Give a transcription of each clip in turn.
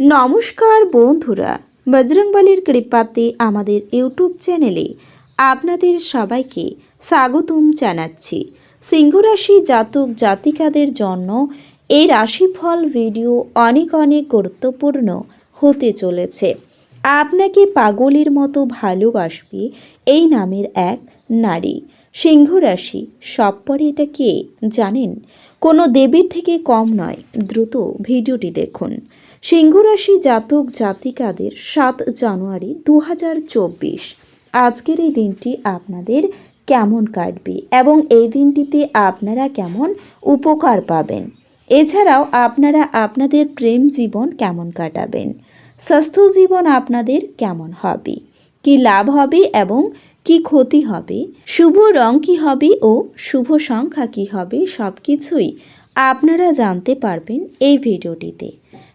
নমস্কার বন্ধুরা বজরংবলির কৃপাতে আমাদের ইউটিউব চ্যানেলে আপনাদের সবাইকে স্বাগতম জানাচ্ছি। সিংহরাশি জাতক জাতিকাদের জন্য এই রাশিফল ভিডিও অনেক অনেক গুরুত্বপূর্ণ হতে চলেছে। আপনাকে পাগলের মতো ভালোবাসবে এই নামের এক নারী। সিংহ রাশি সব পরে এটা কে জানেন? কোনো দেবীর থেকে কম নয়, দ্রুত ভিডিওটি দেখুন। সিংহ রাশি জাতক জাতিকাদের সাত জানুয়ারি দু হাজার চব্বিশ। আজকের এই দিনটি আপনাদের কেমন কাটবে এবং এই দিনটিতে আপনারা কেমন উপকার পাবেন? এছাড়াও আপনারা আপনাদের প্রেম জীবন কেমন কাটাবেন? স্বাস্থ্য জীবন আপনাদের কেমন হবে? কি লাভ হবে এবং কি ক্ষতি হবে? শুভ রং কি হবে ও শুভ সংখ্যা কি হবে সব কিছুই আপনারা জানতে পারবেন এই ভিডিওটিতে।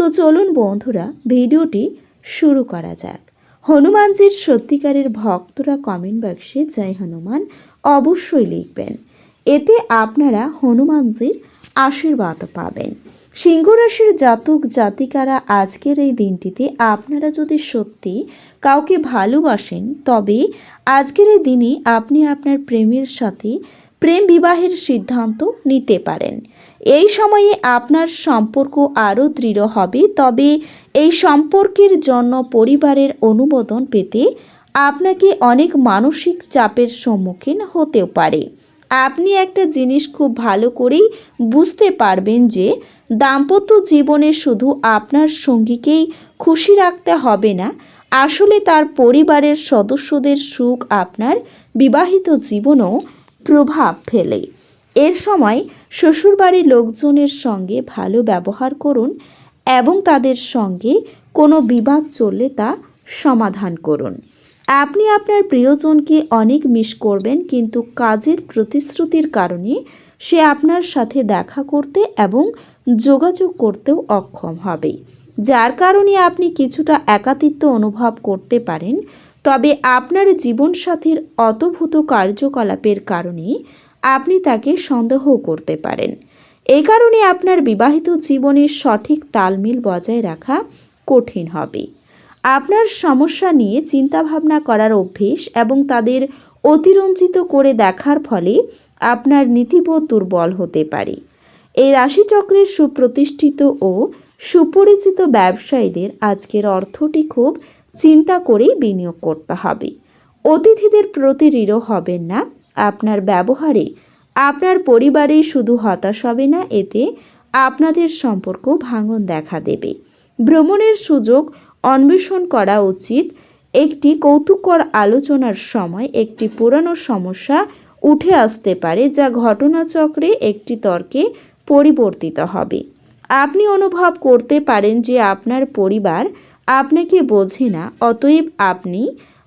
তো চলুন বন্ধুরা, ভিডিওটি শুরু করা যাক। হনুমানজির সত্যিকারের ভক্তরা কমেন্ট বক্সে জয় হনুমান অবশ্যই লিখবেন। এতে আপনারা হনুমানজির আশীর্বাদ পাবেন। সিংহ রাশির জাতক জাতিকারা আজকের এই দিনটিতে আপনারা যদি সত্যি কাউকে ভালোবাসেন, তবে আজকের এই দিনে আপনি আপনার প্রেমের সাথে প্রেম বিবাহের সিদ্ধান্ত নিতে পারেন। এই সময়ে আপনার সম্পর্ক আরও দৃঢ় হবে। তবে এই সম্পর্কের জন্য পরিবারের অনুমোদন পেতে আপনাকে অনেক মানসিক চাপের সম্মুখীন হতেও পারে। আপনি একটা জিনিস খুব ভালো করেই বুঝতে পারবেন যে দাম্পত্য জীবনে শুধু আপনার সঙ্গীকেই খুশি রাখতে হবে না, আসলে তার পরিবারের সদস্যদের সুখ আপনার বিবাহিত জীবনও প্রভাব ফেলে। এর সময় শ্বশুরবাড়ির লোকজনের সঙ্গে ভালো ব্যবহার করুন এবং তাদের সঙ্গে কোনো বিবাদ চললে তা সমাধান করুন। আপনি আপনার প্রিয়জনকে অনেক মিস করবেন, কিন্তু কাজের প্রতিশ্রুতির কারণে সে আপনার সাথে দেখা করতে এবং যোগাযোগ করতেও অক্ষম হবে। যার কারণে আপনি কিছুটা একাকিত্ব অনুভব করতে পারেন, তবে আপনার জীবনসাথীর অতভূত কার্যকলাপের কারণে আপনি তাকে সন্দেহ করতে পারেন। এই কারণে আপনার বিবাহিত জীবনের সঠিক তালমিল বজায় রাখা কঠিন হবে। আপনার সমস্যা নিয়ে চিন্তাভাবনা করার অভ্যেস এবং তাদের অতিরঞ্জিত করে দেখার ফলে আপনার নীতিবোধ দুর্বল হতে পারে। এই রাশিচক্রের সুপ্রতিষ্ঠিত ও সুপরিচিত ব্যবসায়ীদের আজকের অর্থটি খুব চিন্তা করেই বিনিয়োগ করতে হবে। অতিথিদের প্রতি দৃঢ় হবেন না। আপনার ব্যবহারে আপনার পরিবারে শুধু হতাশ হবে না, এতে আপনাদের সম্পর্ক ভাঙন দেখা দেবে। ভ্রমণের সুযোগ অন্বেষণ করা উচিত। একটি কৌতুকর আলোচনার সময় একটি পুরানো সমস্যা উঠে আসতে পারে, যা ঘটনাচক্রে একটি তর্কে পরিবর্তিত হবে। আপনি অনুভব করতে পারেন যে আপনার পরিবার আপনাকে বোঝে না, অতএব আপনি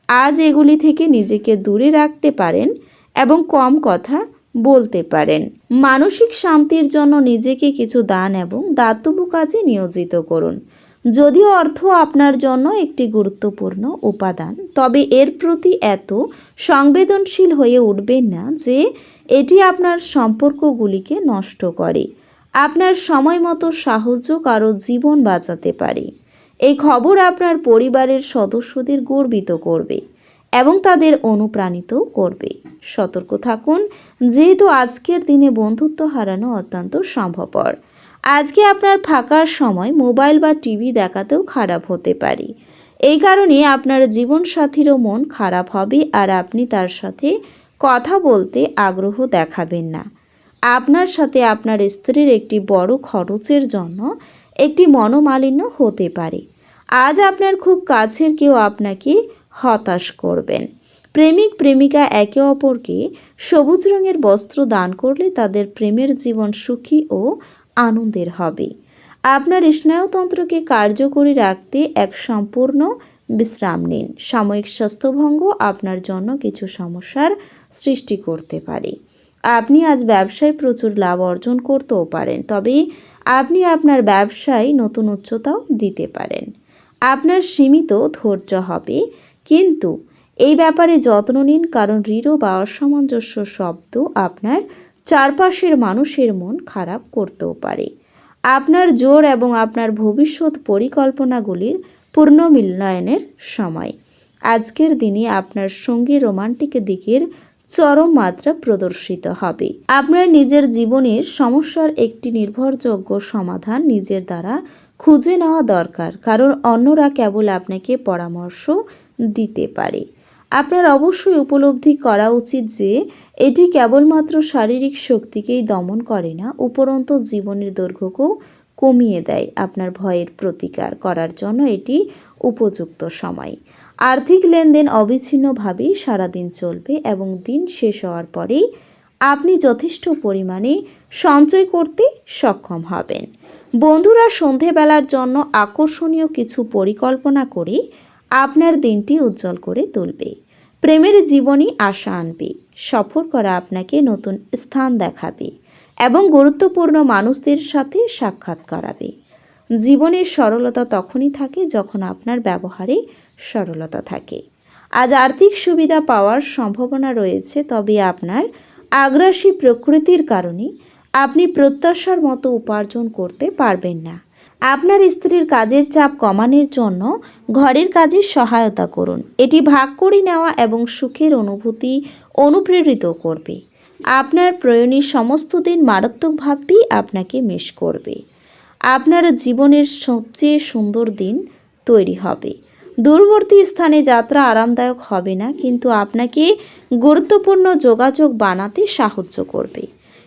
আজ এগুলি থেকে নিজেকে দূরে রাখতে পারেন। এবং কম কথা বলতে পারেন। মানসিক শান্তির জন্য নিজেকে কিছু দান এবং দাতব্য কাজে নিয়োজিত করুন। যদিও অর্থ আপনার জন্য একটি গুরুত্বপূর্ণ উপাদান, তবে এর প্রতি এত সংবেদনশীল হয়ে উঠবেন না যে এটি আপনার সম্পর্কগুলিকে নষ্ট করে। আপনার সময় মতো সাহায্য কারও জীবন বাঁচাতে পারে। এই খবর আপনার পরিবারের সদস্যদের গর্বিত করবে। এবং তাদের অনুপ্রাণিত করবে। সতর্ক থাকুন, যেহেতু আজকের দিনে বন্ধুত্ব হারানো অত্যন্ত সম্ভবপর। আজকে আপনার ফাঁকার সময় মোবাইল বা টিভি দেখাতেও খারাপ হতে পারে। এই কারণে আপনার জীবনসাথীরও মন খারাপ হবে আর আপনি তার সাথে কথা বলতে আগ্রহ দেখাবেন না। আপনার সাথে আপনার স্ত্রীর একটি বড় খরচের জন্য একটি মনোমালিন্য হতে পারে। আজ আপনার খুব কাছের কেউ আপনাকে হতাশ করবেন। প্রেমিক, প্রেমিকা একে অপরকে সবুজ রঙের বস্ত্র দান করলে তাদের প্রেমের জীবন সুখী ও আনন্দের হবে। আপনার স্নায়ুতন্ত্রকে কার্যকরী রাখতে এক সম্পূর্ণ বিশ্রাম নিন। সাময়িক স্বাস্থ্যভঙ্গ আপনার জন্য কিছু সমস্যার সৃষ্টি করতে পারে। আপনি আজ ব্যবসায় প্রচুর লাভ অর্জন করতেও পারেন, তবে আপনি আপনার ব্যবসায় নতুন উচ্চতাও দিতে পারেন। আপনার সীমিত ধৈর্য হবে। কিন্তু এই ব্যাপারে যত্ন নিন, কারণ দৃঢ় বা অসামঞ্জস্য শব্দ আপনার চারপাশের মানুষের মন খারাপ করতেও পারে। আপনার জোর এবং আপনার ভবিষ্যৎ পরিকল্পনাগুলির পুনর্মূল্যায়নের সময়। আজকের দিনে আপনার সঙ্গী রোমান্টিক দিকের চরম মাত্রা প্রদর্শিত হবে। আপনার নিজের জীবনের সমস্যার একটি নির্ভরযোগ্য সমাধান নিজের দ্বারা খুঁজে নেওয়া দরকার, কারণ অন্যরা কেবল আপনাকে পরামর্শ দিতে পারে। আপনার অবশ্যই উপলব্ধি করা উচিত যে, এটি কেবলমাত্র শারীরিক শক্তিকেই দমন করে না, উপরন্তু জীবনের দৈর্ঘ্যকেও কমিয়ে দেয় আপনার ভয়ের প্রতিকার করার জন্য এটি উপযুক্ত সময়। আর্থিক লেনদেন অবিচ্ছিন্নভাবেই সারাদিন চলবে এবং দিন শেষ হওয়ার পরেই আপনি যথেষ্ট পরিমাণে সঞ্চয় করতে সক্ষম হবেন। বন্ধুরা, সন্ধেবেলার জন্য আকর্ষণীয় কিছু পরিকল্পনা করে আপনার দিনটি উজ্জ্বল করে তুলবে। প্রেমের জীবনই আশা আনবে। সফর করা আপনাকে নতুন স্থান দেখাবে এবং গুরুত্বপূর্ণ মানুষদের সাথে সাক্ষাৎ করাবে। জীবনের সরলতা তখনই থাকে যখন আপনার ব্যবহারে সরলতা থাকে। আজ আর্থিক সুবিধা পাওয়ার সম্ভাবনা রয়েছে, তবে আপনার আগ্রাসী প্রকৃতির কারণে আপনি প্রত্যাশার মতো উপার্জন করতে পারবেন না। আপনার স্ত্রীর কাজের চাপ কমানোর জন্য ঘরের কাজে সহায়তা করুন। এটি ভাগ করে নেওয়া এবং সুখের অনুভূতি অনুপ্রেরিত করবে। আপনার প্রয়োজনী সমস্ত দিন মারাত্মকভাবেই আপনাকে মিস করবে। আপনার জীবনের সবচেয়ে সুন্দর দিন তৈরি হবে। দূরবর্তী স্থানে যাত্রা আরামদায়ক হবে না, কিন্তু আপনাকে গুরুত্বপূর্ণ যোগাযোগ বানাতে সাহায্য করবে।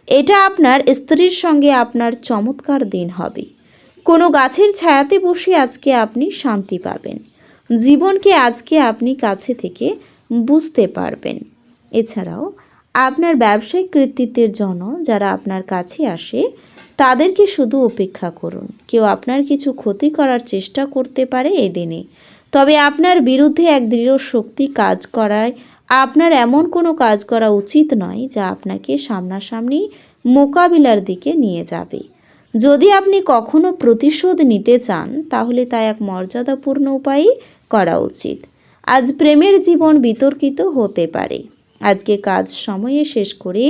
এটা আপনার স্ত্রীর সঙ্গে আপনার চমৎকার দিন হবে। কোনো গাছের ছায়াতে বসে আজকে আপনি শান্তি পাবেন। জীবনকে আজকে আপনি কাছে থেকে বুঝতে পারবেন। এছাড়াও, আপনার ব্যবসায়িক কৃতিত্বের জন্য যারা আপনার কাছে আসে, তাদেরকে শুধু উপেক্ষা করুন। কেউ আপনার কিছু ক্ষতি করার চেষ্টা করতে পারে এদিনে তবে আপনার বিরুদ্ধে এক দৃঢ় শক্তি কাজ করায় আপনার এমন কোনো কাজ করা উচিত নয় যা আপনাকে সামনাসামনি মোকাবিলার দিকে নিয়ে যাবে। যদি আপনি কখনো প্রতিশোধ নিতে চান, তাহলে তা এক মর্যাদাপূর্ণ উপায়ে করা উচিত। আজ প্রেমের জীবন বিতর্কিত হতে পারে। আজকে কাজ সময়ে শেষ করে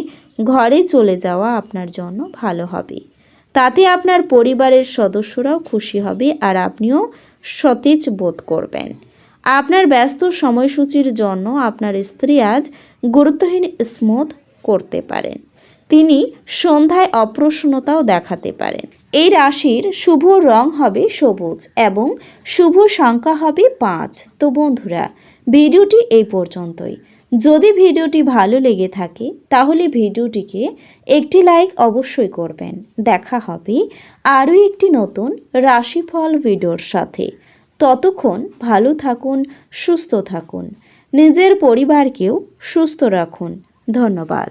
ঘরে চলে যাওয়া আপনার জন্য ভালো হবে। তাতে আপনার পরিবারের সদস্যরাও খুশি হবে আর আপনিও সতেজ বোধ করবেন। আপনার ব্যস্ত সময়সূচির জন্য আপনার স্ত্রী আজ গুরুত্বহীন স্মুথ করতে পারেন। তিনি সন্ধ্যায় অপ্রসন্নতাও দেখাতে পারেন। এই রাশির শুভ রং হবে সবুজ এবং শুভ সংখ্যা হবে পাঁচ। তো বন্ধুরা, ভিডিওটি এই পর্যন্তই। যদি ভিডিওটি ভালো লেগে থাকে, তাহলে ভিডিওটিকে একটি লাইক অবশ্যই করবেন। দেখা হবে আরও একটি নতুন রাশিফল ভিডিওর সাথে। ততক্ষণ ভালো থাকুন, সুস্থ থাকুন। নিজের পরিবারকেও সুস্থ রাখুন। ধন্যবাদ।